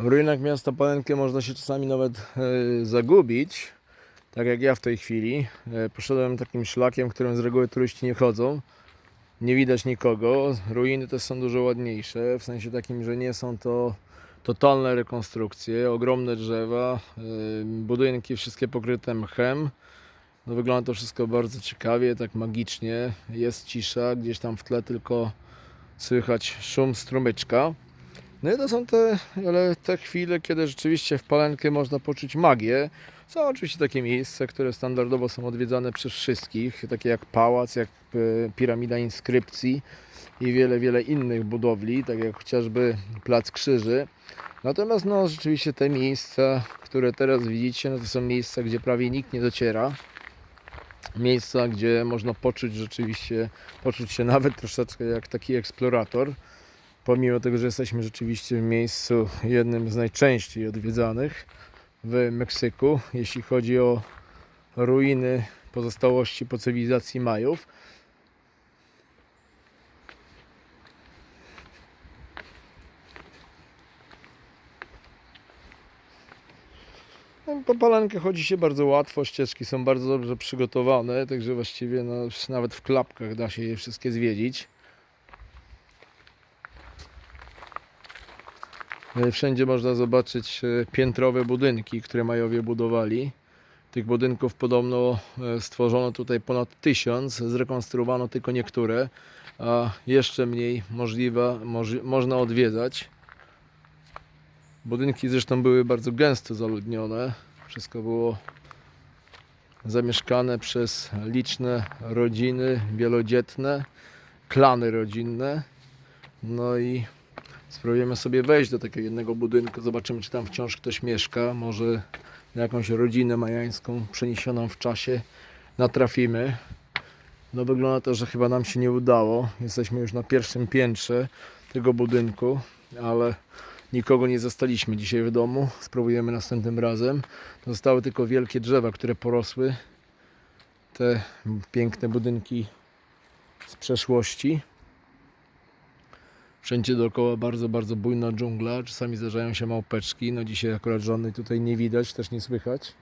W ruinach miasta Palenkę można się czasami nawet e, zagubić, tak jak ja w tej chwili. E, poszedłem takim szlakiem, którym z reguły turyści nie chodzą. Nie widać nikogo. Ruiny też są dużo ładniejsze, w sensie takim, że nie są to totalne rekonstrukcje, ogromne drzewa, e, budynki wszystkie pokryte mchem. No wygląda to wszystko bardzo ciekawie, tak magicznie. Jest cisza, gdzieś tam w tle tylko słychać szum strumyczka. No i to są te, ale te chwile, kiedy rzeczywiście w Palenkę można poczuć magię. Są oczywiście takie miejsca, które standardowo są odwiedzane przez wszystkich, takie jak pałac, jak e, piramida inskrypcji i wiele, wiele innych budowli, tak jak chociażby Plac Krzyży. Natomiast no rzeczywiście te miejsca, które teraz widzicie, no to są miejsca, gdzie prawie nikt nie dociera. Miejsca, gdzie można poczuć rzeczywiście, poczuć się nawet troszeczkę jak taki eksplorator pomimo tego, że jesteśmy rzeczywiście w miejscu jednym z najczęściej odwiedzanych w Meksyku, jeśli chodzi o ruiny pozostałości po cywilizacji Majów. No, Po Palenkę chodzi się bardzo łatwo, ścieżki są bardzo dobrze przygotowane, także właściwie no, nawet w klapkach da się je wszystkie zwiedzić. Wszędzie można zobaczyć e, piętrowe budynki, które Majowie budowali. Tych budynków podobno e, stworzono tutaj ponad tysiąc, zrekonstruowano tylko niektóre, a jeszcze mniej możliwe, moż, można odwiedzać. Budynki zresztą były bardzo gęsto zaludnione. Wszystko było zamieszkane przez liczne rodziny wielodzietne, klany rodzinne. No i Spróbujemy sobie wejść do takiego jednego budynku, zobaczymy czy tam wciąż ktoś mieszka, może na jakąś rodzinę majańską przeniesioną w czasie natrafimy. No wygląda to, że chyba nam się nie udało. Jesteśmy już na pierwszym piętrze tego budynku, ale nikogo nie zastaliśmy dzisiaj w domu. Spróbujemy następnym razem. Zostały tylko wielkie drzewa, które porosły. Te piękne budynki z przeszłości. Wszędzie dookoła bardzo, bardzo bujna dżungla. Czasami zdarzają się małpeczki. No dzisiaj akurat żadnej tutaj nie widać, też nie słychać.